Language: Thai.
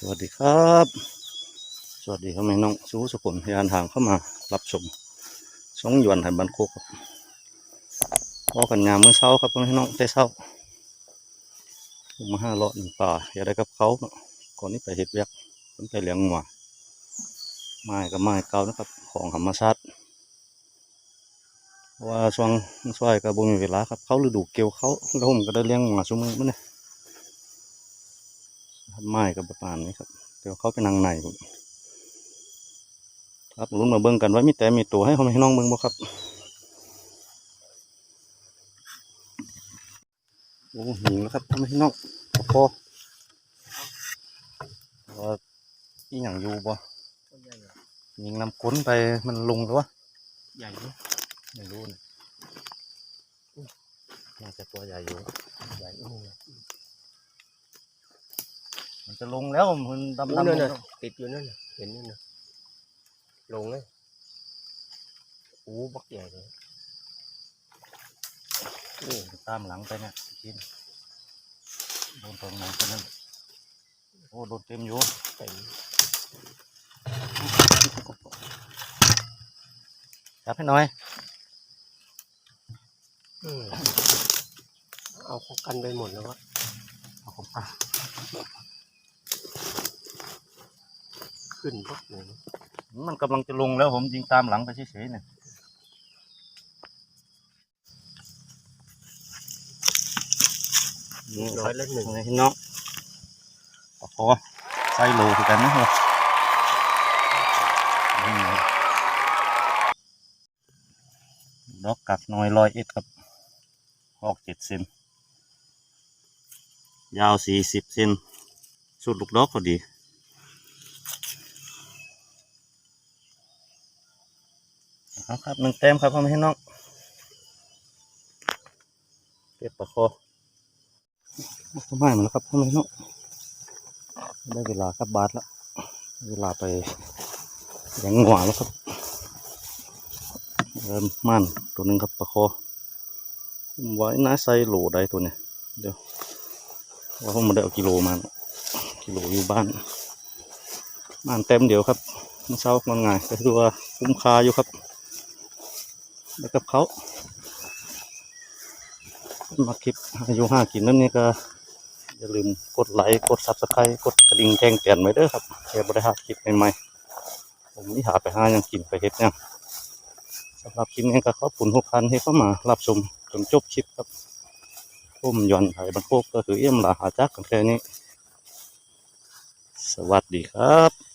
สวัสดีครับ สวัสดีครับแม่น้องสู้สุขุมพยานทางเข้ามารับชมช่องยวนไห้บันโคกกับพอกันยามมื้อเช้าครับแม่น้องแต่เช้ามมาห้าเลาะหนึ่งป่าอย่าได้กับเขาก่อนนี้ไปเห็ดเวียกผมไปเลี้ยงหมาไม้กับไม้เก่านะครับ ของธรรมชาติเพราะว่าช่วงช่วยกับบุมีเวลาครับเขาฤดูเกี่ยวเขาแล้วผมก็ได้เลี้ยงหมาชั่วโมงมั้งเนี่ย ไม้กับประมาณนี้ครับ เดี๋ยวเขาไปนางในผมครับลุ้นมาเบิ่งกันว่ามีแต่มีตัวให้เขาให้น้องเบิ่งบ่ครับโอ้หิงแล้วครับทำให้น้องพอพอว่าอีหยังอยู่บ่ต้นใหญ่เหรอยิงน้ำก้นไปมันลงหรือวะใหญ่ไหมไม่รู้นะน่าจะตัวใหญ่อยู่ใหญ่โอ้โห มันจะลงแล้วมันดำโอ้ดำนั่นลน่ะงติดอยู่นั่นน่ะเห็นนั่นน่ะลงเลยโอ้บักใหญ่เลยโอ้ตามหลังไปเนี่ยกินโดนตรงไหนก็นั่นโอ้โดนเต็มอยู่เต็มจับให้หน่อยอืมเอาเขากันไปหมดแล้ววะเอาผมอะ ขึ้นบักเลยมันกำลังจะลงแล้วผมยิงตามหลังไปเฉยๆเนี่ยนี่คร้รัอบยละหนึ่งนี่น้องโอ้โหใส่โลคือกันนะครับนี่ดอกกัดน้อยร้อยเอ็ดครับหอกเจ็ดเซนยาวสี่สิบเซนสุดลูกดอกพอดี เอาครับหนึ่งแต้มครับพ่อแม่พี่น้องเก็บปลาคอสบายมาแล้วครับพ่อแม่พี่น้องได้เวลากลับบาทแล้วเวลาไปยังหวาแล้วครับเริ่มม่านตัวหนึ่งครับปลาคอผมไว้น้าใส่โหลได้ตัวเนี่ยเดี๋ยวว่าผมมาได้เอากิโลมาเนกิโลอยู่บ้านม่านเต็มเดี๋ยวครับเมื่อเช้านอนง่ายก็คือว่าคุ้มค่าอยู่ครับ แล้วกับเขามาคลิปอายุห้ากินนั่นนี่ก็ อย่าลืมกดไลค์กดซับสไครต์กดกระดิ่งแจ้งเตือนไว้เด้อครับเพื่อบริหารคลิปใหม่ๆผมนี่หาไปห้ายังกินไปเฮ็ดยังสำหรับคลิปนี้ก็ขอบคุณทุกท่านที่เข้ามารับชมจนจบคลิปครับผมย้อนไทยบรรโคกก็คือเอี่ยมลาหาจักกันแค่นี้ สวัสดีครับ